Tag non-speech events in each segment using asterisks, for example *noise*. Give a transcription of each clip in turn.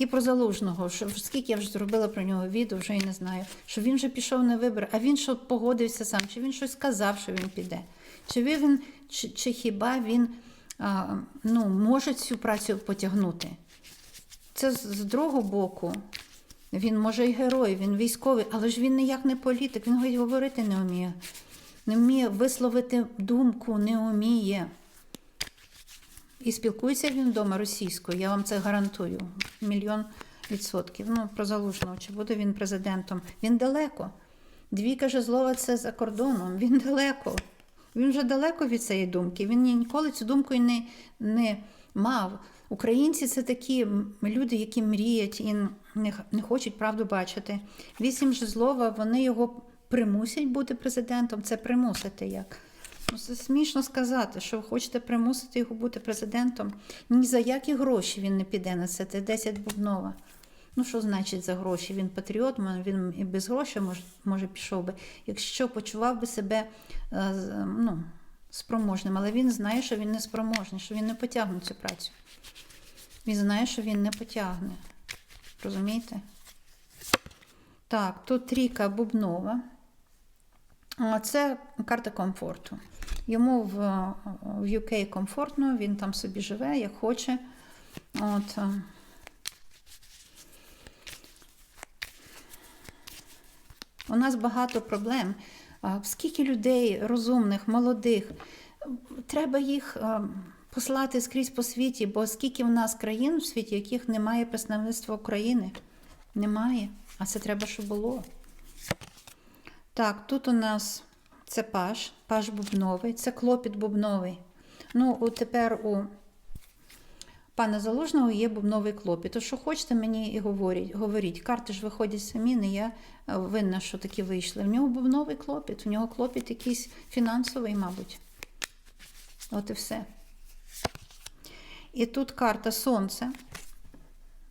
І про залужного, що скільки я вже зробила про нього відео, вже і не знаю. Що він вже пішов на вибори, а він що погодився сам, чи він щось сказав, що він піде. Чи він, чи, чи хіба він а, ну, може цю працю потягнути? Це з, з другого боку. Він може і герой, він військовий, але ж він ніяк не політик, він говорити не вміє. Не вміє висловити думку, не вміє. І спілкується він вдома російською, я вам це гарантую. Мільйон відсотків. Ну, про залужного, чи буде він президентом. Він далеко. Дві каже злова це за кордоном. Він далеко. Він вже далеко від цієї думки. Він ніколи цю думку і не, не мав. Українці це такі люди, які мріють і не, не хочуть правду бачити. Вісім жезлова, вони його примусять бути президентом. Це примусити як. Ну, це смішно сказати, що ви хочете примусити його бути президентом. Ні за які гроші він не піде на це. Це 10 бубнова. Ну, що значить за гроші? Він патріот, він і без грошей може, може пішов би, якщо почував би себе е, ну, спроможним. Але він знає, що він не спроможний, що він не потягне цю працю. Він знає, що він не потягне. Розумієте? Так, тут трійка бубнова. А, Це карта комфорту. Йому в, в UK комфортно, він там собі живе, як хоче. От. е. У нас багато проблем. Скільки людей розумних, молодих, треба їх е, послати скрізь по світі, бо скільки в нас країн в світі, яких немає представництва України. Немає. А це треба, щоб було. Так, тут у нас це паш, паш бубновий, це клопіт бубновий. Ну, тепер у пана Залужного є бубновий клопіт. То що хочете, мені і говоріть. говоріть. Карти ж виходять самі, не я е, винна, що такі вийшли. В нього бубновий клопіт, в нього клопіт якийсь фінансовий, мабуть. От і все. І тут карта Сонце.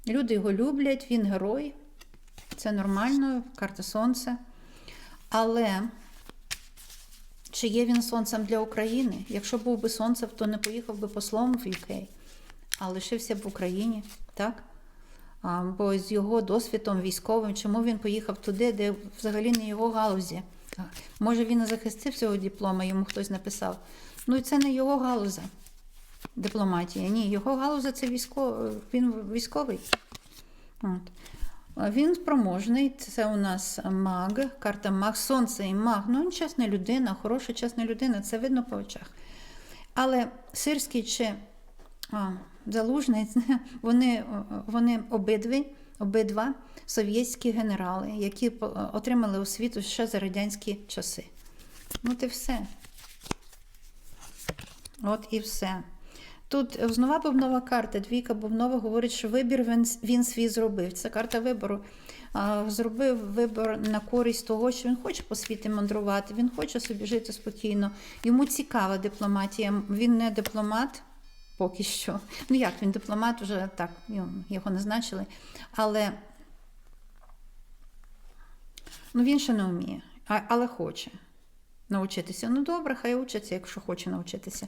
Люди його люблять, він герой. Це нормально, карта Сонце. Але чи є він сонцем для України? Якщо був би сонцем, то не поїхав би послом в UK, а лишився б в Україні, так? А, бо з його досвідом військовим, чому він поїхав туди, де взагалі не його галузі? Може, він не захистив цього диплома, йому хтось написав. Ну і це не його галуза дипломатія. Ні, його галуза це військовий, він військовий. От. Він спроможний, це у нас маг, карта маг, сонце і маг. Ну, він чесна людина, хороша, чесна людина, це видно по очах. Але сирський чи а, залужний, *laughs* вони, вони обидві, обидва совєтські генерали, які отримали освіту ще за радянські часи. Ну, і все. От і все. Тут знову бубнова карта, двійка бубнова говорить, що вибір він, він свій зробив. Це карта вибору. Зробив вибір на користь того, що він хоче по світі мандрувати, він хоче собі жити спокійно. Йому цікава дипломатія. Він не дипломат поки що. Ну як він дипломат, вже так, його- його назначили. Але ну, він ще не вміє, але хоче навчитися. Ну добре, хай учиться, якщо хоче навчитися.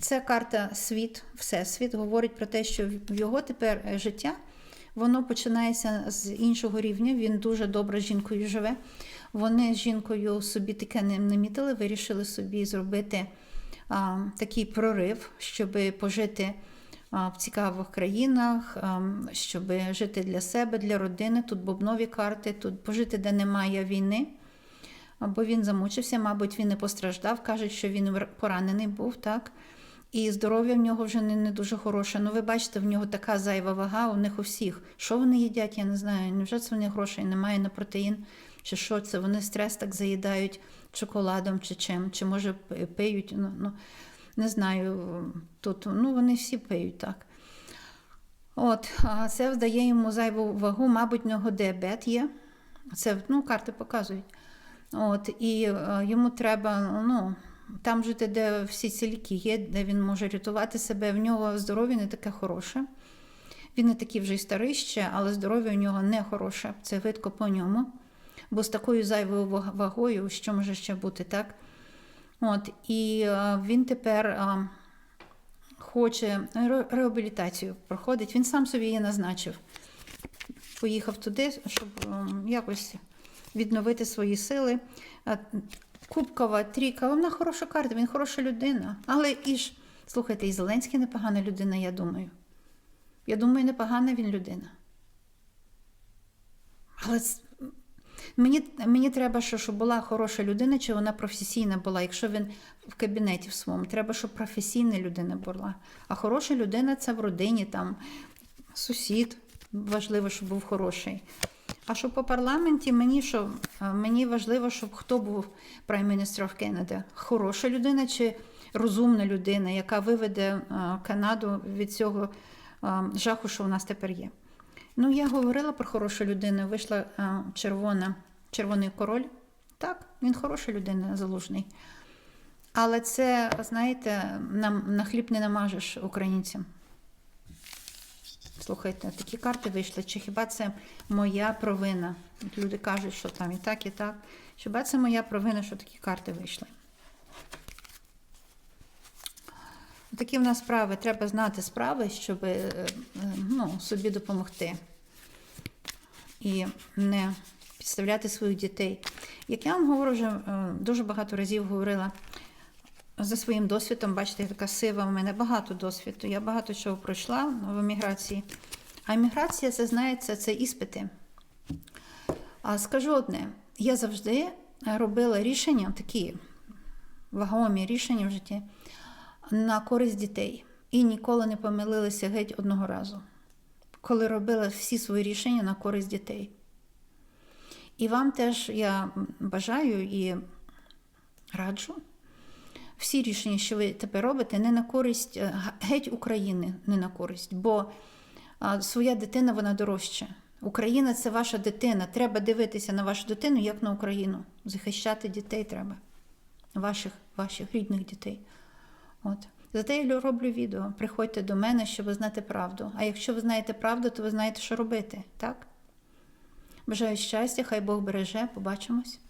Це карта світ, всесвіт говорить про те, що його тепер е, життя воно починається з іншого рівня. Він дуже добре з жінкою живе. Вони з жінкою собі таке не намітили, вирішили собі зробити а, такий прорив, щоб пожити а, в цікавих країнах, а, щоб жити для себе, для родини. Тут бубнові карти, тут пожити, де немає війни. Або він замучився, мабуть, він не постраждав. Кажуть, що він поранений був, так? І здоров'я в нього вже не, не дуже хороше. Ну, ви бачите, в нього така зайва вага у них у всіх. Що вони їдять, я не знаю. Невже це в них грошей немає на протеїн? Чи що це? Вони стрес так заїдають шоколадом чи чим, чи може пиють. Ну, ну, не знаю. Тут ну, вони всі пиють так. От, а це вдає йому зайву вагу, мабуть, в нього діабет є. Це ну, карти показують. От, і е, йому треба ну, там жити, де всі ці ліки є, де він може рятувати себе. В нього здоров'я не таке хороше. Він не такий вже й старий ще, але здоров'я у нього не хороше. Це видко по ньому. Бо з такою зайвою вагою, що може ще бути, так? От, і е, він тепер е, хоче реабілітацію проходить. Він сам собі її назначив. поїхав туди, щоб ем, якось відновити свої сили. Е, Кубкова, трійка, вона хороша карта, він хороша людина. Але і ж, слухайте, і Зеленський непогана людина, я думаю. Я думаю, непогана він людина. Але мені, мені треба, що, щоб була хороша людина, чи вона професійна була. Якщо він в кабінеті в своєму, треба, щоб професійна людина була. А хороша людина це в родині, там сусід. Важливо, щоб був хороший. А що по парламенті, мені що е, мені важливо, щоб хто був Minister of Хороша людина чи розумна людина, яка виведе е, Канаду від цього е, жаху, що у нас тепер є. Ну, я говорила про хорошу людину. Вийшла червона, червоний король. Так, він хороша людина, залужний. Але це, знаєте, нам на хліб не намажеш українцям. Слухайте, такі карти вийшли. Чи хіба це моя провина? Люди кажуть, що там і так, і так. Хіба це моя провина, що такі карти вийшли? Такі в нас справи. Треба знати справи, щоб е, ну, собі допомогти. І не підставляти своїх дітей. Як я вам говорю, вже е, дуже багато разів говорила за своїм досвідом, бачите, я така сива, у мене багато досвіду. Я багато чого пройшла в еміграції. А еміграція, це знаєте, це іспити. А скажу одне: я завжди робила рішення, такі вагомі рішення в житті на користь дітей. І ніколи не помилилася геть одного разу, коли робила всі свої рішення на користь дітей. І вам теж я бажаю і раджу всі рішення, що ви тепер робите, не на користь е, геть України, не на користь, бо своя дитина вона дорожча. Україна це ваша дитина. Треба дивитися на вашу дитину як на Україну. Захищати дітей треба, ваших, ваших рідних дітей. От. Зате я роблю відео. Приходьте до мене, щоб знати правду. А якщо ви знаєте правду, то ви знаєте, що робити, так? Бажаю щастя, хай Бог береже, побачимось.